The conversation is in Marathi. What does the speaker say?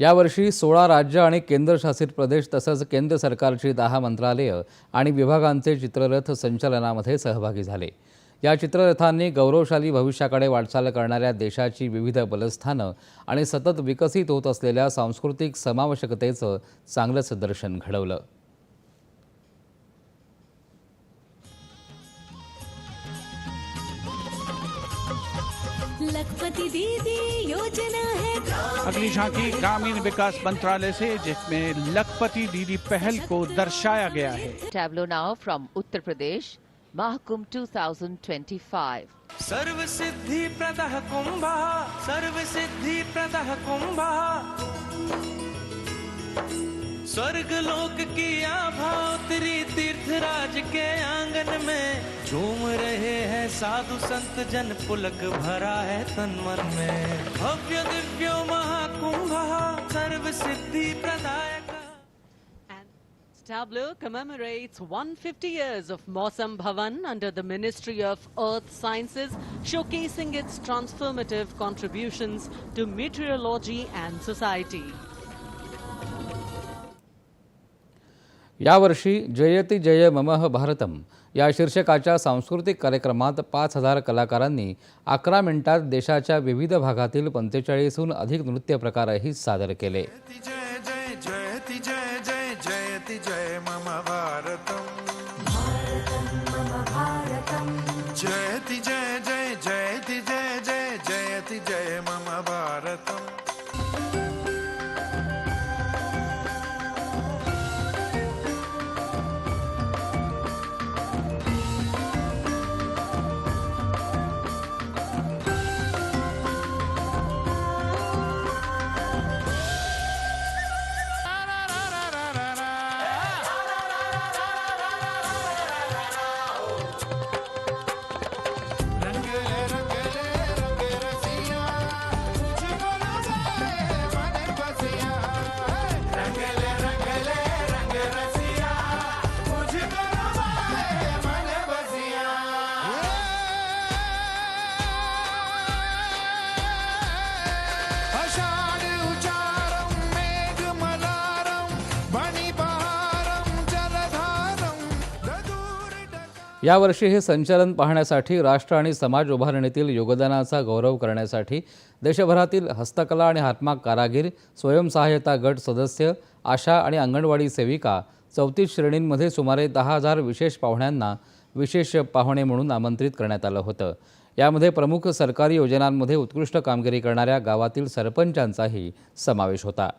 यावर्षी सोळा राज्य आणि केंद्रशासित प्रदेश तसंच केंद्र सरकारची दहा मंत्रालयं आणि विभागांचे चित्ररथ संचलनामध्ये सहभागी झाले. या चित्ररथांनी गौरवशाली भविष्याकडे वाटचाल करणाऱ्या देशाची विविध बलस्थानं आणि सतत विकसित होत असलेल्या सांस्कृतिक समावश्यकतेचं चांगलंच दर्शन घडवलं. लखपति दीदी योजना है। अगली झांकी ग्रामीण विकास मंत्रालय से जिसमें लखपति दीदी पहल को दर्शाया गया है। Tableau now from Uttar Pradesh, Mahkum 2025. सर्व सिद्धि प्रदः कुंभा सर्व सिद्धि प्रदः कुंभा। स्वर्ग लोक की आभा उतरी तीर्थराज के आँगन में झूम रहे हैं साधु संत जन पुलक भरा है तन मन में भव्य दिव्यो महाकुंभ सर्व सिद्धि प्रदायक Tableau commemorates 150 years of Mausam Bhavan under the Ministry of Earth Sciences, showcasing its transformative contributions to meteorology and society. यावर्षी जयति जय ममः भारतम. या शीर्षकाच्या सांस्कृतिक कार्यक्रमात पाच हजार कलाकारांनी अकरा मिनिटात देशाच्या विविध भागातील पंचेचाळीसहून अधिक नृत्य प्रकारही सादर केले. जय जय जय जय जय मम भारतम्. यावर्षी हे संचलन पाहण्यासाठी राष्ट्र आणि समाज उभारणीतील योगदानाचा गौरव करण्यासाठी देशभरातील हस्तकला आणि हातमाग कारागीर स्वयंसहाय्यता गट सदस्य आशा आणि अंगणवाडी सेविका चौतीस श्रेणींमध्ये सुमारे दहा हजार विशेष पाहुण्यांना विशेष पाहुणे म्हणून आमंत्रित करण्यात आलं होतं. यामध्ये प्रमुख सरकारी योजनांमध्ये उत्कृष्ट कामगिरी करणाऱ्या गावातील सरपंचांचाही समावेश होता.